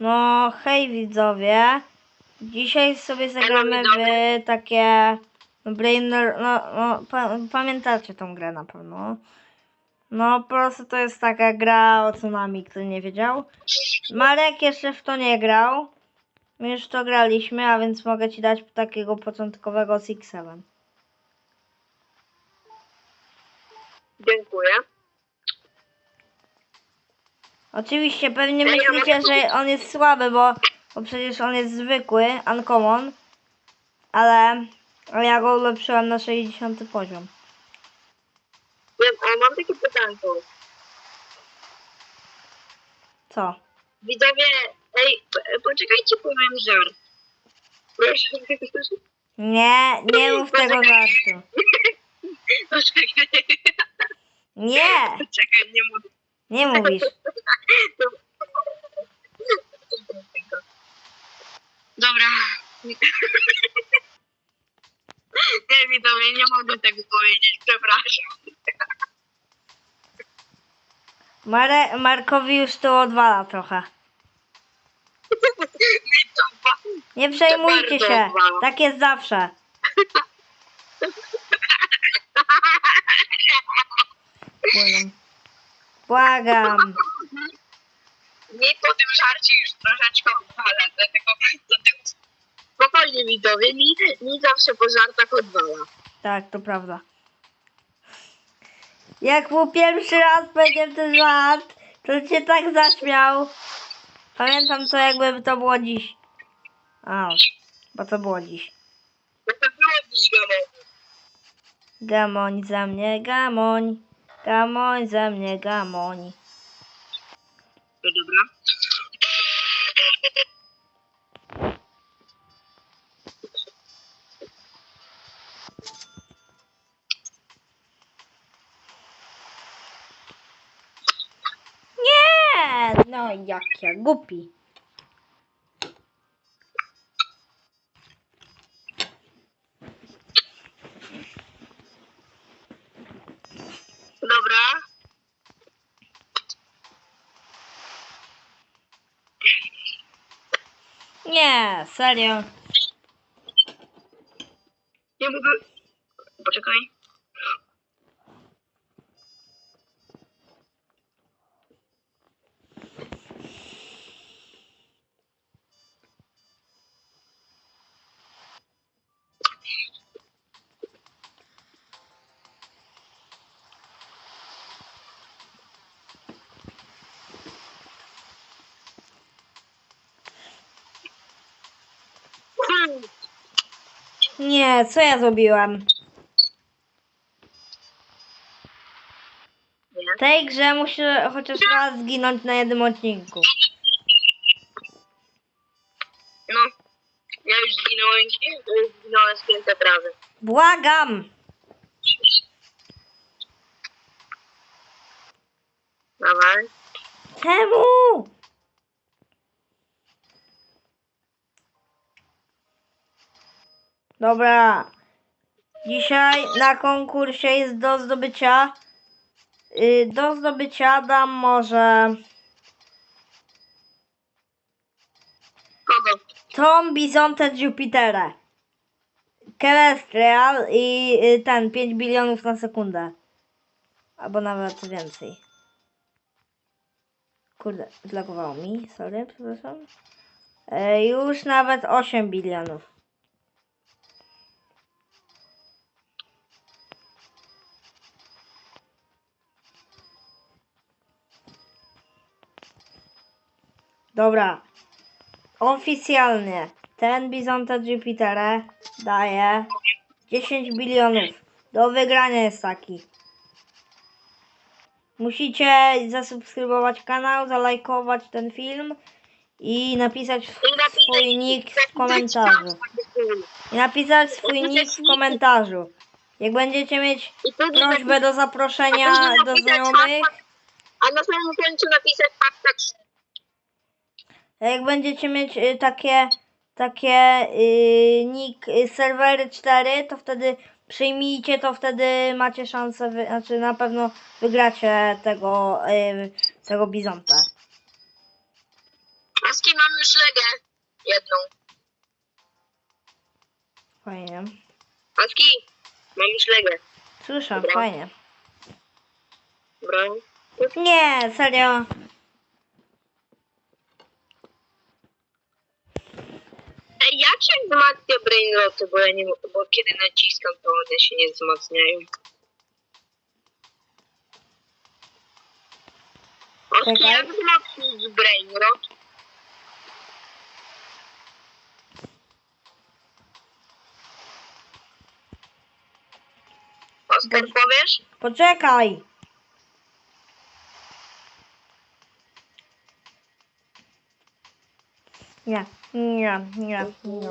No, hej widzowie. Dzisiaj sobie zagramy w takie no, Brainer, no, no pa, pamiętacie tą grę na pewno. No, po prostu to jest taka gra o tsunami, kto nie wiedział. Marek jeszcze w to nie grał. My już to graliśmy, a więc mogę ci dać takiego początkowego Six Seven. Dziękuję. Oczywiście pewnie myślicie, że on jest słaby, bo, bo przecież on jest zwykły, uncommon, ale, ale ja go ulepszyłem na 60 poziom. Wiem, a mam takie pytanko. Co? Widzowie, ej, poczekajcie, powiem żart. Proszę. Nie, nie mów tego żartu. Poczekaj. Nie, Czekaj, nie mówię. nie mówisz. Dobra. Nie, widzowie, nie mogę tego powiedzieć, przepraszam. Mare, Markowi już to odwala trochę. Nie, to ba- Nie przejmujcie się, tak jest zawsze. Błagam. Błagam. Nie po tym żarcie już troszeczkę odwala, dlatego, dlatego spokojnie widzowie, mi, mi zawsze po żartach odwala. Tak, to prawda. Jak mu pierwszy raz powiedział ten żart, to się tak zaśmiał. Pamiętam to jakby to było dziś. A, bo to było dziś. No to było dziś gamowy. Gamoń za mnie, gamoń. Gamoń za mnie, gamoń. To dobra. Nie! No jak ja głupi. Dobra. Nie, serio. Nie mogę... Poczekaj. Nie, co ja zrobiłem? Nie. W tej grze muszę chociaż raz zginąć na jednym odcinku. No. Ja już zginąłem, już zginąłem z pięta trawy. Błagam! Dawaj. Czemu? Dobra. Dzisiaj na konkursie jest do zdobycia. y, Do zdobycia dam może? Tom Bizonte Jupiterę. Celestial i y, ten 5 bilionów na sekundę. Albo nawet więcej. Kurde, zlagowało mi, sorry, przepraszam. E, już nawet 8 bilionów. Dobra. Oficjalnie ten Bizonta Jupitera daje 10 bilionów. Do wygrania jest taki. Musicie zasubskrybować kanał, zalajkować ten film i napisać swój nick w komentarzu. I napisać swój nick w komentarzu. Jak będziecie mieć prośbę do zaproszenia do znajomych, A na samym końcu napisać hashtag jak będziecie mieć y, takie takie y, nick y, serwery 4, to wtedy przyjmijcie, to wtedy macie szansę, wy, znaczy na pewno wygracie tego y, tego bizonta. Paski mam już legę. Jedną. Fajnie. Paski, mam już legę. Słyszę, Dobra. fajnie. Dobra. Nie, serio. Się wzmacnia brainroty, bo ja nie bo kiedy naciskam, to one się nie wzmacniają. Oski, jak wzmocnić brainrot? Oskar, powiesz? Poczekaj. Nie, nie, nie, nie.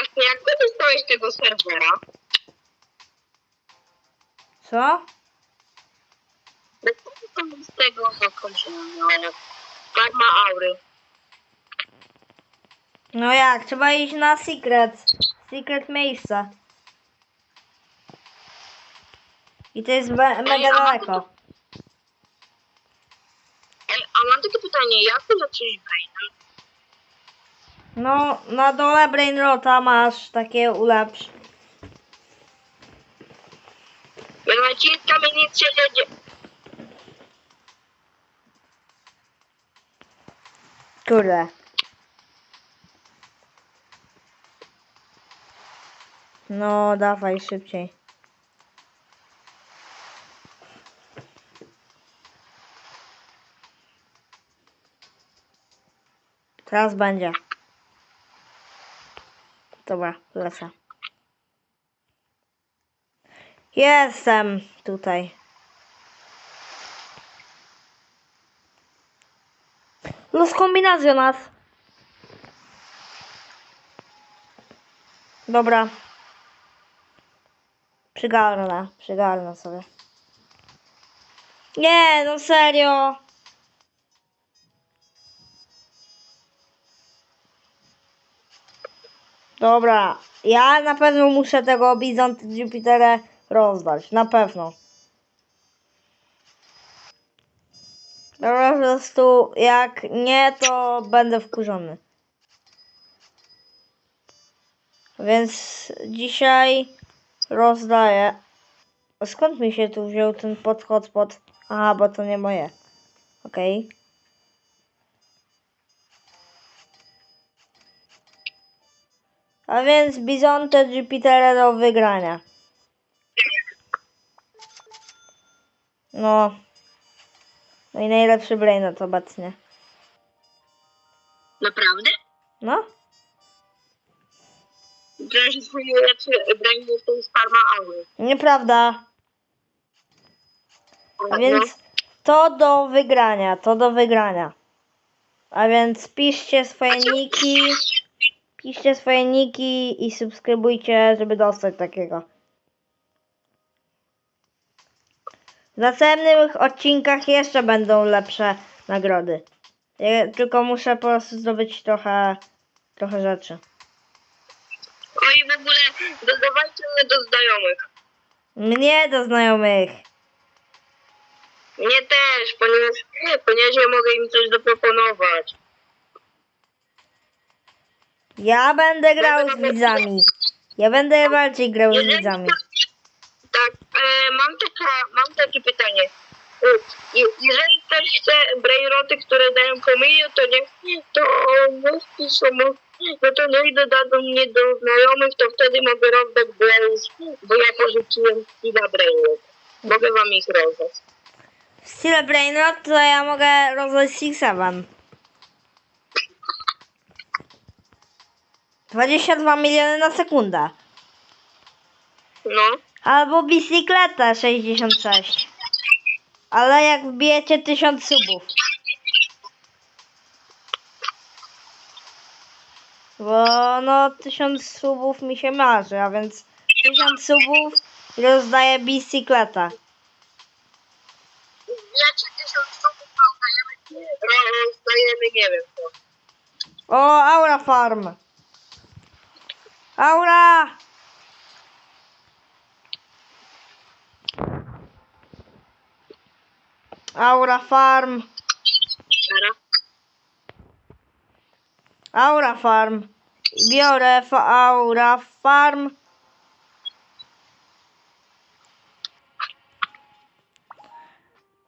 Oski, jak ty dostałeś tego serwera? Co? Dostałem z tego, nazywa, Farma Aury. No jak, trzeba iść na secret. Secret miejsce. I to jest me mega daleko. No, na dole Brainrota masz takie ulepsz. Jak naciskam i nic się nie dzieje. Kurde. No, dawaj szybciej. Teraz będzie. Dobra, lecę. Jestem tutaj. Los kombinacjonas. Dobra. Przygarnę, przygarnę sobie. Nie, no serio. Dobra, ja na pewno muszę tego Bizont Jupitera rozdać, na pewno. Dobra, po prostu jak nie, to będę wkurzony. Więc dzisiaj rozdaję. Skąd mi się tu wziął ten podchod pod... Aha, bo to nie moje. Okej. A więc Bizonte Jupitera do wygrania. No. No i najlepszy brainot obecnie. Naprawdę? No. Przecież twój lepszy brain to jest Farma Aury. Nieprawda. A więc to do wygrania, to do wygrania. A więc piszcie swoje niki, piszcie swoje niki i subskrybujcie, żeby dostać takiego. W następnych odcinkach jeszcze będą lepsze nagrody. Ja tylko muszę po prostu zdobyć trochę, trochę rzeczy. Oj, w ogóle dodawajcie mnie do znajomych. Mnie do znajomych. Mnie też, ponieważ, ponieważ ja mogę im coś zaproponować. Ja będę grał z widzami. Ja będę bardziej grał z widzami. Tak, e, mam, taka, mam takie pytanie. E, je- Jeżeli ktoś chce brainroty, które dają pomyje, to niech to piszą, mu- no to niech dodadzą mnie do znajomych, to wtedy mogę rozdać brains, bo ja porzuciłem chwila brainrot. Mogę wam ich rozdać. W Brainrot to ja mogę rozdać Six Seven. 22 miliony na sekundę. No, Albo bicykleta 66. Ale jak wbijecie 1000 subów. Bo no 1000 subów mi się marzy, a więc 1000 subów rozdaję bicykleta. wiecie, tysiąc sztuków rozdajemy, rozdajemy, nie wiem co. O, Aura Farm. Aura! Aura Farm. Aura Farm. Biorę fa Aura Farm.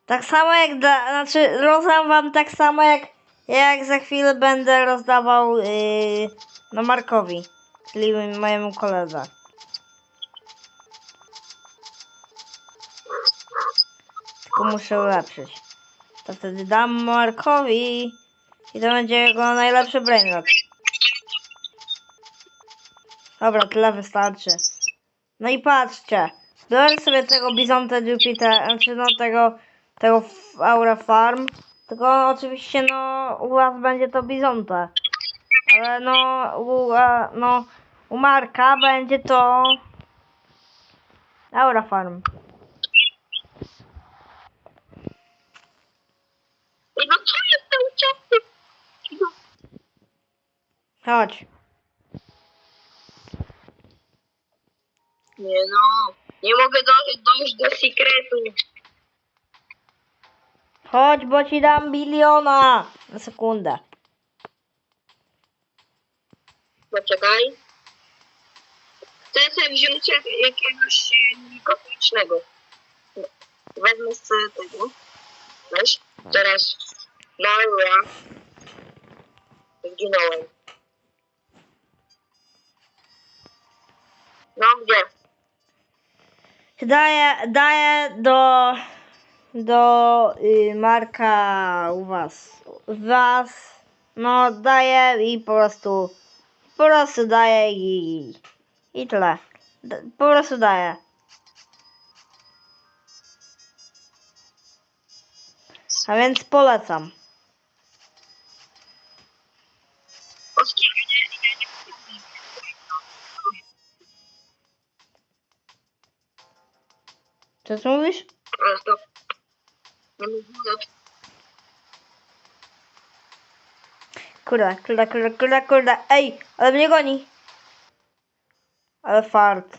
Tak samo jak, da, znaczy rozdam wam tak samo jak, jak za chwilę będę rozdawał yy, no Markowi czyli mojemu koledze. Tylko muszę ulepszyć. To wtedy dam Markowi i to będzie jego najlepszy brainrot. Dobra, tyle wystarczy. No i patrzcie. Biorę sobie tego Bizonta Jupiter, znaczy no tego, tego Aura Farm. Tylko oczywiście no u was będzie to Bizonte. Ale no u, a, no, u Marka będzie to Aura Farm. Ej, no co jest ten ciasty? Chodź. Nie no, nie mogę do, dojść do sekretu. Chodź, bo ci dam biliona. Na sekundę. Poczekaj. Sobie wziąć jak, jakiegoś e, kosmicznego. Wezmę sobie tego. Weź. Teraz. No ja. Zginąłem. No gdzie? Daję, daję do, do y, Marka u was. Was. No, daję i po prostu, po prostu daję i, i tyle. Po prostu daję. A więc polecam. Co ty mówisz? Stop. Nie mówię. Kurde, kurde, kurde, kurde, kurde. Ej, ale mnie goni. Ale fart.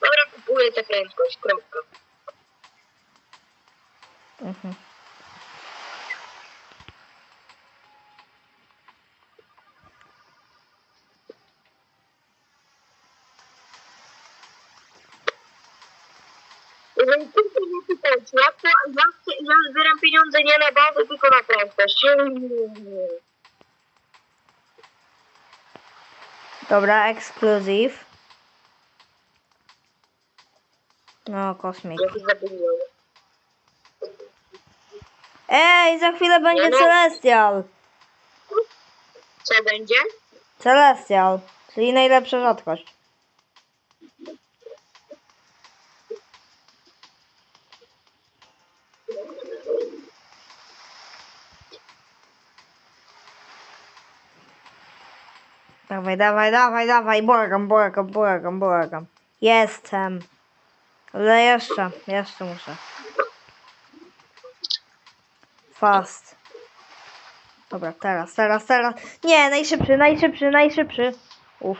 Dobra, kupuję tę prędkość. Kropka. Mhm. Jeżeli tylko nie pytać, ja, to, ja, ja zbieram pieniądze nie na bazę, tylko na prędkość. Dobra, ekskluzyw. No, kosmik. Ej, za chwilę będzie no. Celestial. Co będzie? Celestial, czyli najlepsza rzadkość. Dawaj, dawaj, dawaj, dawaj, błagam, błagam, błagam, błagam. Jestem. Ale jeszcze, jeszcze muszę. Fast. Dobra, teraz, teraz, teraz. Nie, najszybszy, najszybszy, najszybszy. Uff.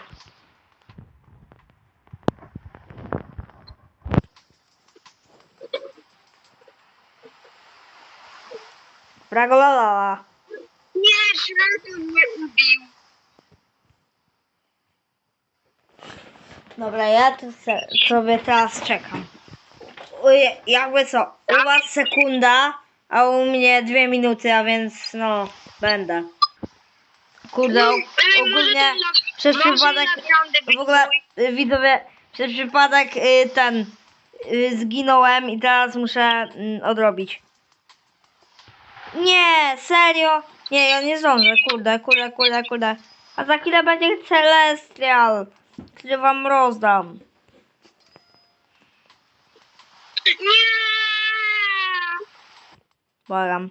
Bragolalala. Nie, Shredder mnie ubił. Dobra, ja tu se, sobie teraz czekam. Uje, jakby co, u was sekunda, a u mnie dwie minuty, a więc no, będę. Kurde, o, ogólnie przez przypadek, w ogóle y, widzowie, przez przypadek y, ten, y, zginąłem i teraz muszę mm, odrobić. Nie, serio? Nie, ja nie zdążę, kurde, kurde, kurde, kurde. A za chwilę będzie Celestial, który wam rozdam. Błagam.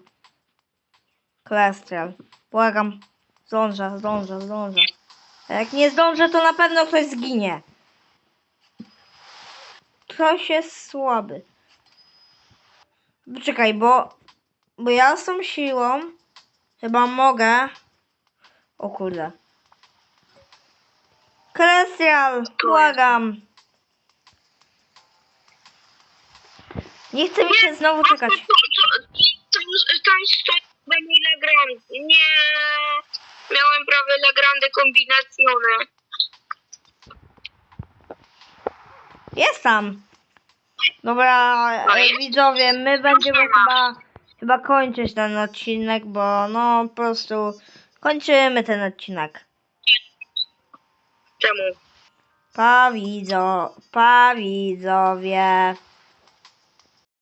Celestial, błagam. Zdążę, zdążę, zdążę. A jak nie zdążę, to na pewno ktoś zginie. Ktoś jest słaby. Czekaj, bo... Bo ja z tą siłą chyba mogę... O kurde. Celestial, błagam. Nie chce mi się znowu czekać. Tam stoi Legrand. Nie. Miałem prawie Legrandy kombinacjone. Jest tam. Dobra, No jest? widzowie, my będziemy chyba, chyba kończyć ten odcinek, bo no po prostu kończymy ten odcinek. Czemu? Pa widzo.